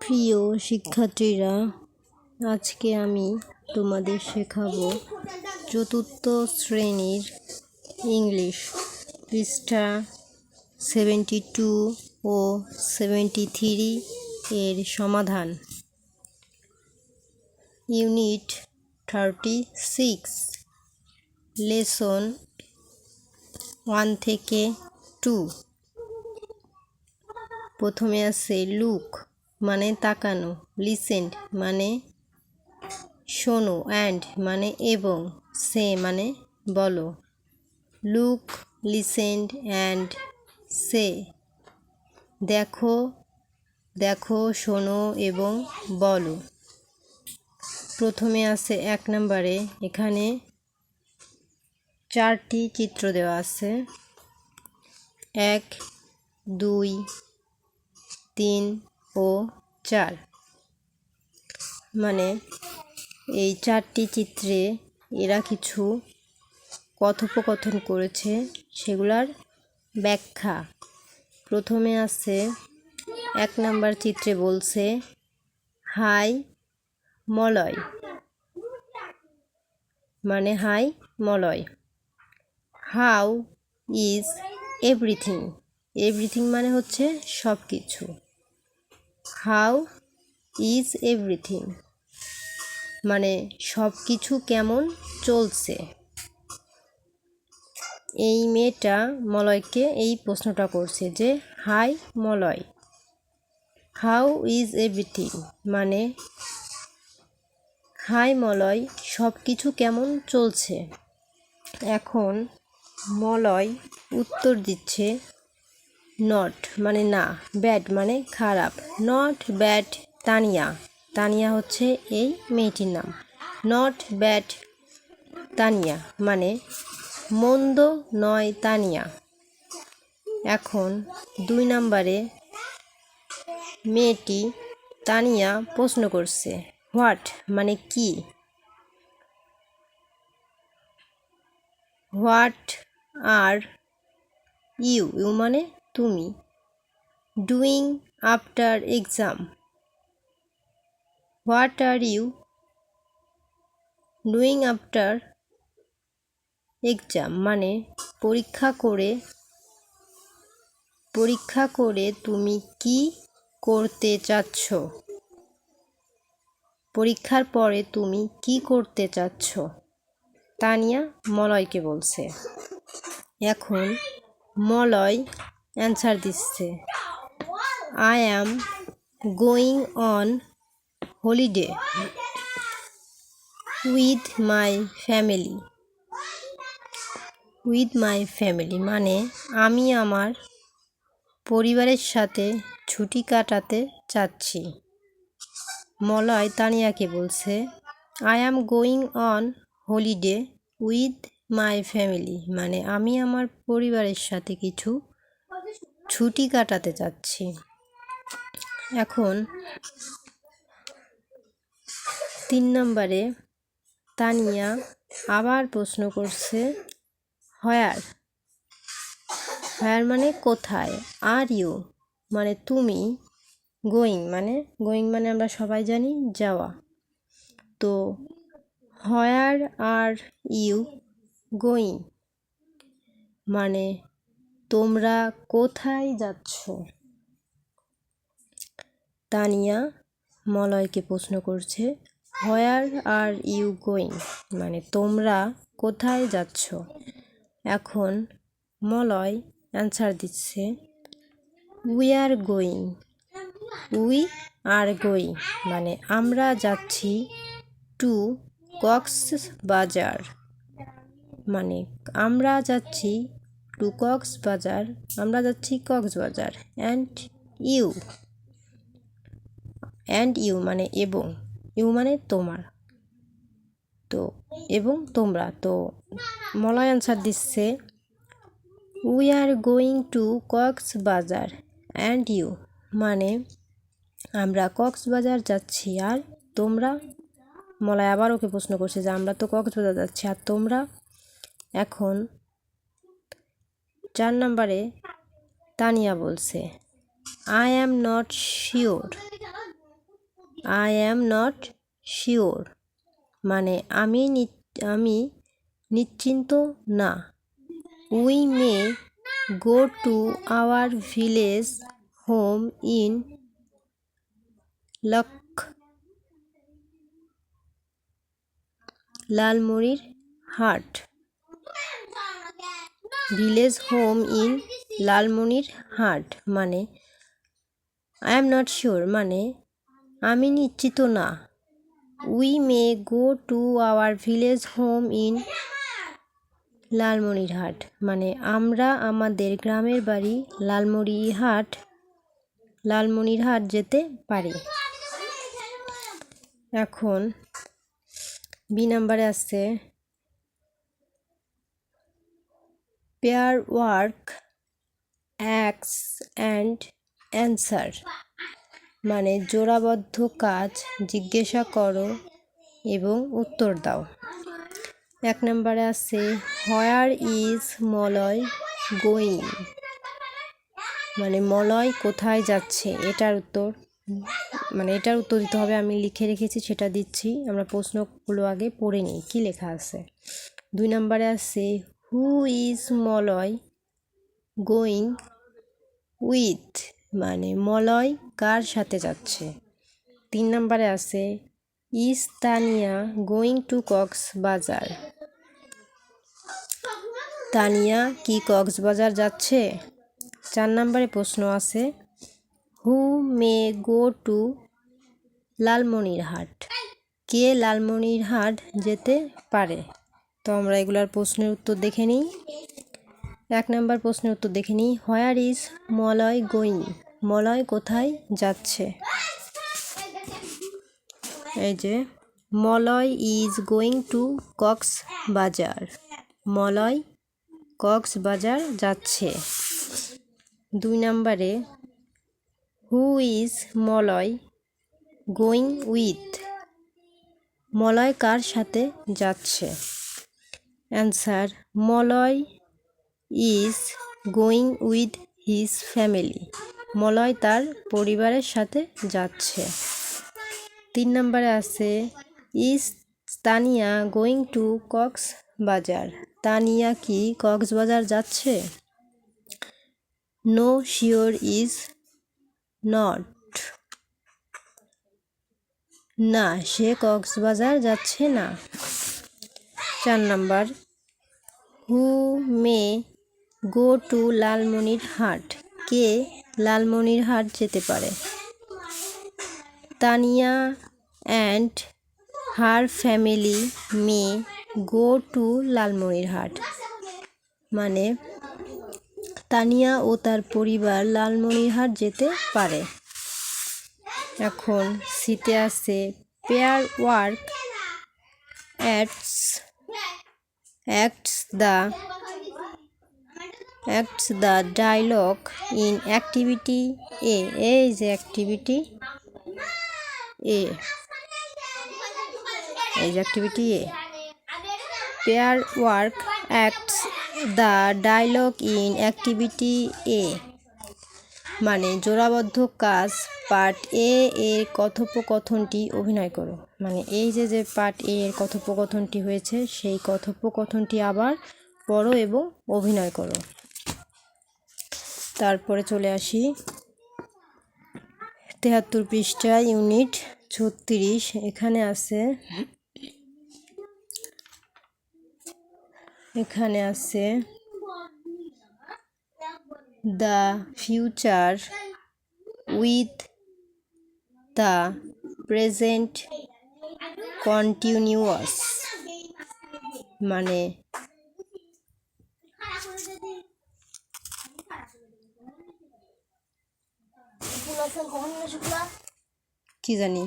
প্রিয় শিক্ষার্থীরা, আজকে আমি তোমাদের শেখাবো চতুর্থ শ্রেণির ইংলিশ পৃষ্ঠা সেভেন্টি টু ও সেভেন্টি থ্রি এর সমাধান। Unit thirty six, lesson one থেকে টু। প্রথমে আছে লুক। মানে তাকানো লিসেন্ড মানে শোনো অ্যান্ড মানে এবং সে মানে বলো। লুক লিসেন্ড অ্যান্ড সে দেখো দেখো, শোনো এবং বলো। প্রথমে আছে এক নম্বরে, এখানে চারটি চিত্র দেওয়া আছে। এক, দুই, তিন ও চার। মানে এই চারটি চিত্রে এরা কিছু কথোপকথন করেছে, সেগুলার ব্যাখ্যা। প্রথমে আছে, এক নাম্বার চিত্রে বলছে, হাই মলয়। মানে hi Malay. How is everything. Everything মানে হচ্ছে সব কিছু হাউ ইজ এভরিথিং। মানে সব কিছু কেমন চলছে? এই মেয়েটা মলয়কে এই প্রশ্নটা করছে যে, hi Malay, how is everything? মানে হাই মলয় সব কিছু কেমন চলছে? এখন মলয় উত্তর দিচ্ছে নট মানে না ব্যাড মানে খারাপ। Not bad Tania. তানিয়া হচ্ছে এই মেয়েটির নাম। নট ব্যাড তানিয়া মানে মন্দ নয় তানিয়া। এখন দুই নম্বরে মেয়েটি তানিয়া প্রশ্ন করছে হোয়াট মানে কি? হোয়াট আর ইউ ইউ মানে তুমি doing after exam what are you doing after exam মানে পরীক্ষা করে পরীক্ষা করে তুমি কি করতে চাচ্ছ? পরীক্ষার পরে তুমি কি করতে চাচ্ছ? তানিয়া মলয়কে বলছে। এখন মলয় অ্যান্সার দিচ্ছে। I am going on holiday with my family with my family মানে আমি আমার পরিবারের সাথে ছুটি কাটাতে চাচ্ছি। মলয় তানিয়াকে বলছে I am going on holiday with my family মানে আমি আমার পরিবারের সাথে কিছু ছুটি কাটাতে চাচ্ছি এখন তিন নম্বরে তানিয়া আবার প্রশ্ন করছে, হয়ার হয়ার মানে কোথায়? আর ইউ মানে তুমি? গোয়িং মানে গোয়িং মানে আমরা সবাই জানি যাওয়া। তো হয়ার আর ইউ গোয়িং মানে তোমরা কোথায় যাচ্ছ? তানিয়া মলয়কে প্রশ্ন করছে, হোয়ার আর ইউ গোয়িং? মানে তোমরা কোথায় যাচ্ছ? এখন মলয় অ্যান্সার দিচ্ছে, we are going. We are going? মানে আমরা যাচ্ছি টু কক্স বাজার মানে আমরা যাচ্ছি টু কক্স বাজার আমরা যাচ্ছি Cox's Bazar and you and you মানে এবং। ইউ মানে তোমার। তো, এবং তোমরা। তো, মলয় অ্যান্সার দিচ্ছে we are going to Cox's Bazar and you মানে আমরা কক্সবাজার যাচ্ছি আর তোমরা মলয় আবার ওকে প্রশ্ন করছে যে, আমরা তো কক্সবাজার যাচ্ছি আর তোমরা এখন চার নম্বরে তানিয়া বলছে I am not sure I am not sure মানে আমি আমি নিশ্চিন্ত না। We may go to our village home in lock লালমুড়ির হাট village home in Lalmonirhat মানে আই এম নট শিওর মানে আমি নিশ্চিত না। We may go to our village home in Lalmonirhat মানে আমরা আমাদের গ্রামের বাড়ি লালমনিরহাট লালমনিরহাট যেতে পারি। এখন বি নাম্বারে আছে পেয়ার ওয়ার্ক, অ্যাক্স অ্যান্ড অ্যান্সার। মানে জোড়াবদ্ধ কাজ, জিজ্ঞাসা করো এবং উত্তর দাও। এক নম্বরে আছে হোয়ার ইজ মলয় গোয়িং মানে মলয় কোথায় যাচ্ছে? এটার উত্তর মানে এটার উত্তর দিতে হবে। আমি লিখে রেখেছি, সেটা দিচ্ছি। আমরা প্রশ্নগুলো আগে পড়ে নিই। কী লেখা আছে? দুই নম্বরে আছে who is Malay going with মানে মলয় কার সাথে যাচ্ছে? তিন নম্বরে আছে is Tania going to Cox's Bazar Tania কি কক্সবাজার যাচ্ছে? চার নম্বরে প্রশ্ন আছে who may go to Lalmonirhat? কে লালমনিরহাট যেতে পারে? তো আমরা এগুলার প্রশ্নের উত্তর দেখে নিই। এক নম্বর প্রশ্নের উত্তর দেখে নিই। Where is Malay going Malay কোথায় যাচ্ছে? এই যে Malay is going to Cox's Bazar Malay Cox's Bazar যাচ্ছে। দুই নম্বরে who is Malay going with Malay কার সাথে যাচ্ছে? Answer Malay is going with his family Malay তার পরিবারের সাথে যাচ্ছে। তিন নম্বরে আছে is Tania going to Cox's Bazar Tania কি কক্সবাজার যাচ্ছে? নো শিওর ইজ নট না, সে কক্সবাজার যাচ্ছে না। চার number, who may, go to লালমনির হাট। কে লালমনির হাট যেতে পারে? Tania and her family may, go to Lalmonirhat. মানে তানিয়া ও তার পরিবার লালমনিরহাট যেতে পারে। এখন শীতে আসে pair work acts acts the acts the dialogue in activity A এই যে অ্যাক্টিভিটি এ এই যে activity A pair work acts the dialogue in activity A মানে জোড়াবদ্ধ কাজ পার্ট এ এর কথোপকথনটি অভিনয় করো। মানে এই যে যে পার্ট এ এর কথোপকথনটি হয়েছে, সেই কথোপকথনটি আবার পড়ো এবং অভিনয় করো। তারপরে চলে আসি। তেহাত্তর পৃষ্ঠা, ইউনিট ছত্রিশ। এখানে আছে এখানে আছে the future with the present continuous মানে কি জানি?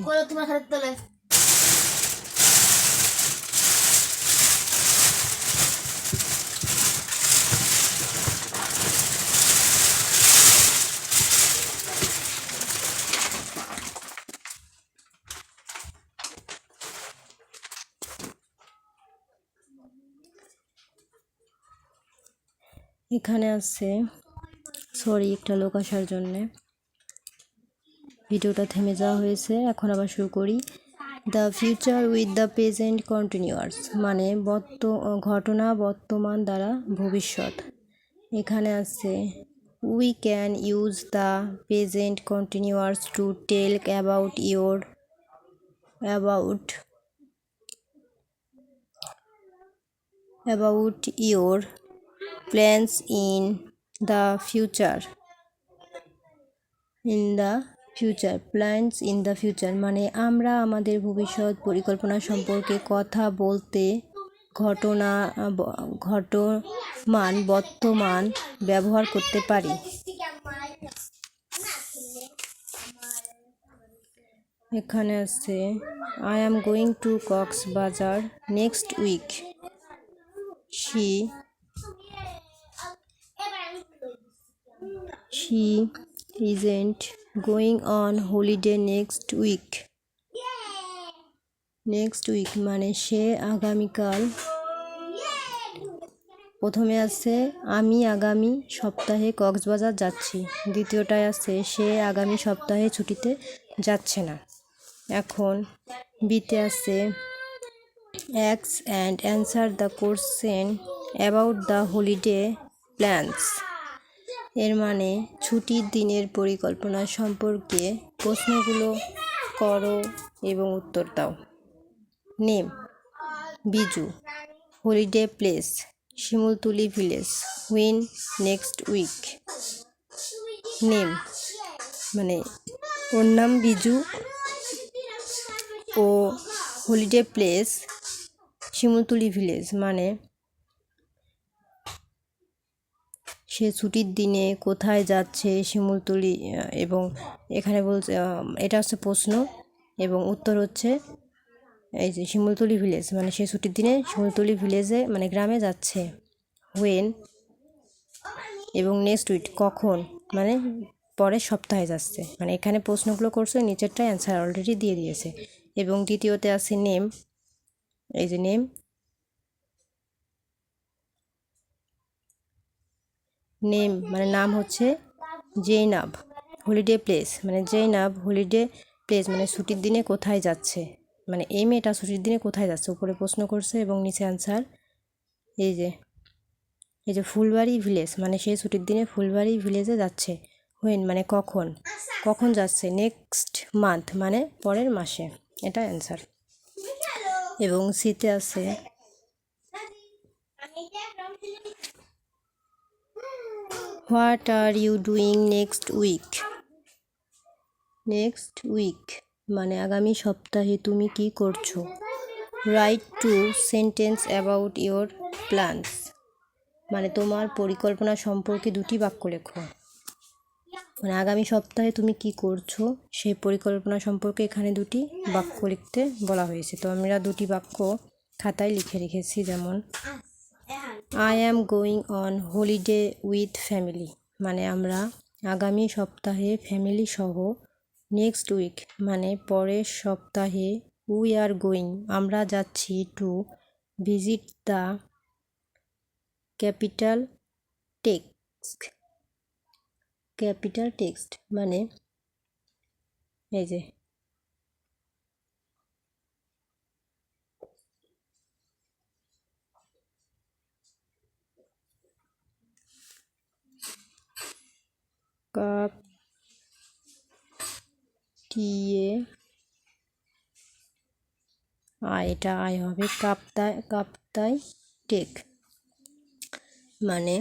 এখানে আছে সরি একটা লোক আসার জন্যে। ভিডিওটা থেমে যাওয়া হয়েছে, এখন আবার শুরু করি। The future with the present continuous মানে বর্ত, ঘটনা বর্তমান দ্বারা ভবিষ্যৎ। এখানে আছে we can use the present continuous to tell about your about about your plans in the future. In the future. Plans in the future. মানে আমরা আমাদের ভবিষ্যৎ পরিকল্পনা সম্পর্কে কথা বলতে ঘটনা ঘটমান, বর্তমান ব্যবহার করতে পারি। এখানে আছে I am going to Cox's Bazar next week she she isn't going on holiday next week. Next week মানে সে আগামীকাল প্রথমে আছে, আমি আগামী সপ্তাহে কক্সবাজার যাচ্ছি। দ্বিতীয়টায় আছে, সে আগামী সপ্তাহে ছুটিতে যাচ্ছে না। এখন বিতে আছে অ্যাক্স and answer the question about the holiday plans এর মানে ছুটির দিনের পরিকল্পনা সম্পর্কে প্রশ্নগুলো করো এবং উত্তর দাও। Name, Biju, holiday place, Shimultuli village when next week. Name মানে ওর নাম বিজু ও হলিডে প্লেস, শিমুলতুলি ভিলেজ মানে সে ছুটির দিনে কোথায় যাচ্ছে শিমুলতুলি এবং এখানে বলছে এটা হচ্ছে প্রশ্ন, এবং উত্তর হচ্ছে, এই যে শিমুলতুলি ভিলেজ মানে সে ছুটির দিনে শিমুলতুলি ভিলেজে মানে গ্রামে যাচ্ছে। ওয়েন এবং নেক্সট উইক কখন? মানে পরের সপ্তাহে যাচ্ছে। মানে এখানে প্রশ্নগুলো করছে নিচেরটা অ্যান্সার অলরেডি দিয়ে দিয়েছে। এবং দ্বিতীয়তে আছে নেম এই যে নেম নেম মানে নাম হচ্ছে জেইনাব হলিডে প্লেস। মানে জেইনাব হলিডে প্লেস মানে ছুটির দিনে কোথায় যাচ্ছে? মানে এই মেয়েটা ছুটির দিনে কোথায় যাচ্ছে? উপরে প্রশ্ন করছে এবং নিচে অ্যান্সার এই যে এই যে ফুলবাড়ি ভিলেজ মানে সেই ছুটির দিনে ফুলবাড়ি ভিলেজে যাচ্ছে। হোয়েন মানে কখন? কখন যাচ্ছে? নেক্সট মান্থ মানে পরের মাসে। এটা অ্যান্সার এবং শীতে আছে what are you doing next week next week মানে আগামী সপ্তাহে তুমি কি করছ? Write two sentence about your plans মানে তোমার পরিকল্পনা সম্পর্কে দুটি বাক্য লেখো। মানে আগামী সপ্তাহে তুমি কি করছ? সেই পরিকল্পনা সম্পর্কে এখানে দুটি বাক্য লিখতে বলা হয়েছে। তো আমরা দুটি বাক্য খাতায় লিখে রেখেছি, যেমন I am going on holiday with family মানে আমরা আগামী সপ্তাহে ফ্যামিলি সহ নেক্সট উইক মানে পরের সপ্তাহে উই আর গোয়িং আমরা যাচ্ছি to visit the capital text capital text মানে এই যে কাপ টিয়ে আয় এটা আয় হবে কাপ্তায় কাপ্তায় টেক। মানে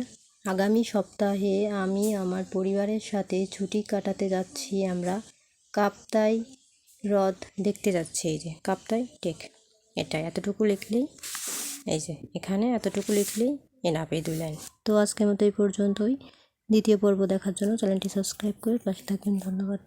আগামী সপ্তাহে আমি আমার পরিবারের সাথে ছুটি কাটাতে যাচ্ছি, আমরা কাপ্তাই হ্রদ দেখতে যাচ্ছি, এই যে কাপ্তাই টেক। এটা এতটুকু লিখলেই, এই যে এখানে এতটুকু লিখলেই এনাফ এই দুই লাইন। তো আজকের মতো এই পর্যন্তই। দ্বিতীয় পর্ব দেখার জন্য চ্যানেলটি সাবস্ক্রাইব করে পাশে থাকবেন। ধন্যবাদ।